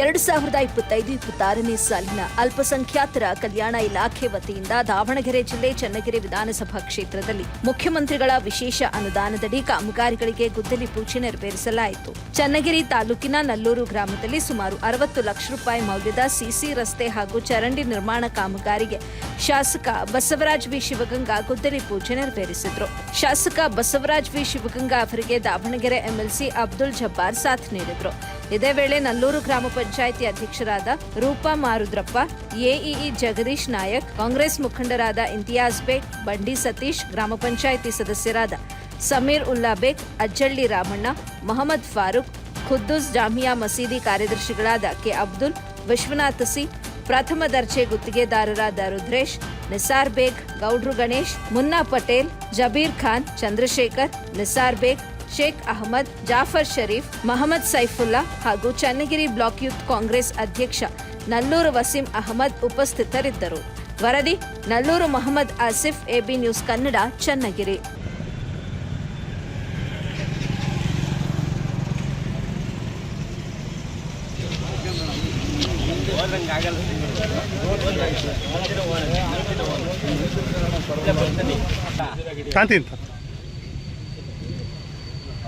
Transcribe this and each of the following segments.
ಎರಡು ಸಾವಿರದ ಇಪ್ಪತ್ತೈದು, ಇಪ್ಪತ್ತಾರನೇ ಸಾಲಿನ ಅಲ್ಪಸಂಖ್ಯಾತರ ಕಲ್ಯಾಣ ಇಲಾಖೆ ವತಿಯಿಂದ ದಾವಣಗೆರೆ ಜಿಲ್ಲೆ ಚನ್ನಗಿರಿ ವಿಧಾನಸಭಾ ಕ್ಷೇತ್ರದಲ್ಲಿ ಮುಖ್ಯಮಂತ್ರಿಗಳ ವಿಶೇಷ ಅನುದಾನದಡಿ ಕಾಮಗಾರಿಗಳಿಗೆ ಗುದ್ದಲಿ ಪೂಜೆ ನೆರವೇರಿಸಲಾಯಿತು. ಚನ್ನಗಿರಿ ತಾಲೂಕಿನ ನಲ್ಲೂರು ಗ್ರಾಮದಲ್ಲಿ ಸುಮಾರು ಅರವತ್ತು ಲಕ್ಷ ರೂಪಾಯಿ ಮೌಲ್ಯದ ಸಿಸಿ ರಸ್ತೆ ಹಾಗೂ ಚರಂಡಿ ನಿರ್ಮಾಣ ಕಾಮಗಾರಿಗೆ ಶಾಸಕ ಬಸವರಾಜ್ ವಿ. ಶಿವಗಂಗಾ ಗುದ್ದಲಿ ಪೂಜೆ ನೆರವೇರಿಸಿದರು. ಶಾಸಕ ಬಸವರಾಜ್ ವಿ. ಶಿವಗಂಗಾ ಅವರಿಗೆ ದಾವಣಗೆರೆ ಎಂಎಲ್ಸಿ ಅಬ್ದುಲ್ ಜಬ್ಬಾರ್ ಸಾಥ್ ನೀಡಿದ್ರು. ಇದೇ ವೇಳೆ ನಲ್ಲೂರು ಗ್ರಾಮ ಪಂಚಾಯಿತಿ ಅಧ್ಯಕ್ಷರಾದ ರೂಪಾ ಮಾರುದ್ರಪ್ಪ, ಎಇಇ ಜಗದೀಶ್ ನಾಯಕ್, ಕಾಂಗ್ರೆಸ್ ಮುಖಂಡರಾದ ಇಂತಿಯಾಜ್ ಬೇಗ್, ಬಂಡಿ ಸತೀಶ್, ಗ್ರಾಮ ಪಂಚಾಯಿತಿ ಸದಸ್ಯರಾದ ಸಮೀರ್ ಉಲ್ಲಾ ಬೇಗ್, ಅಜ್ಜಳ್ಳಿ ರಾಮಣ್ಣ, ಮೊಹಮ್ಮದ್ ಫಾರೂಕ್, ಖುದ್ದೂಸ್ ಜಾಮಿಯಾ ಮಸೀದಿ ಕಾರ್ಯದರ್ಶಿಗಳಾದ ಕೆ ಅಬ್ದುಲ್, ವಿಶ್ವನಾಥ್ ಸಿ ಪ್ರಥಮ ದರ್ಜೆ ಗುತ್ತಿಗೆದಾರರಾದ ರುದ್ರೇಶ್, ನಿಸಾರ್ ಬೇಗ್, ಗೌಡ್ರು ಗಣೇಶ್, ಮುನ್ನಾ ಪಟೇಲ್, ಜಬೀರ್ ಖಾನ್, ಚಂದ್ರಶೇಖರ್, ನಿಸಾರ್ ಬೇಗ್ ಶೇಖ್ ಅಹಮದ್, ಜಾಫರ್ ಶರೀಫ್, ಮಹಮ್ಮದ್ ಸೈಫುಲ್ಲಾ ಹಾಗೂ ಚನ್ನಗಿರಿ ಬ್ಲಾಕ್ ಯೂತ್ ಕಾಂಗ್ರೆಸ್ ಅಧ್ಯಕ್ಷ ನಲ್ಲೂರು ವಸೀಂ ಅಹಮದ್ ಉಪಸ್ಥಿತರಿದ್ದರು. ವರದಿ, ನಲ್ಲೂರು ಮೊಹಮ್ಮದ್ ಆಸಿಫ್, ಎಬಿ ನ್ಯೂಸ್ ಕನ್ನಡ, ಚನ್ನಗಿರಿ. ಶಾಂತಿ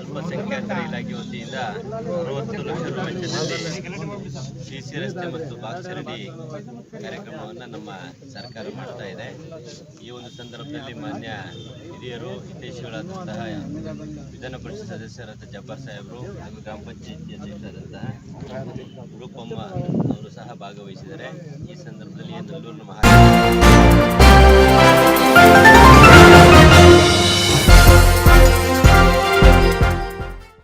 ಅಲ್ಪಸಂಖ್ಯಾತರ ಇಲಾಖೆ ವತಿಯಿಂದ ಅರವತ್ತು ಲಕ್ಷ ವೆಚ್ಚದಲ್ಲಿ ಸಿಸಿ ರಸ್ತೆ ಮತ್ತು ಬಾಕ್ಸರಡಿ ಕಾರ್ಯಕ್ರಮವನ್ನು ನಮ್ಮ ಸರ್ಕಾರ ಮಾಡ್ತಾ ಇದೆ. ಈ ಒಂದು ಸಂದರ್ಭದಲ್ಲಿ ಮಾನ್ಯ ಹಿರಿಯರು, ಹಿತೈಷಿಗಳಾದಂತಹ ವಿಧಾನ ಪರಿಷತ್ ಸದಸ್ಯರಾದ ಜಬ್ಬಾರ್ ಸಾಹೇಬರು ಹಾಗೂ ಗ್ರಾಮ ಪಂಚಾಯತಿ ಅಧ್ಯಕ್ಷರಾದಂತಹ ರೂಪಮ್ಮ ಅವರು ಸಹ ಭಾಗವಹಿಸಿದ್ದಾರೆ. ಈ ಸಂದರ್ಭದಲ್ಲಿ ನಲ್ಲೂರಿನ ಮಹಾ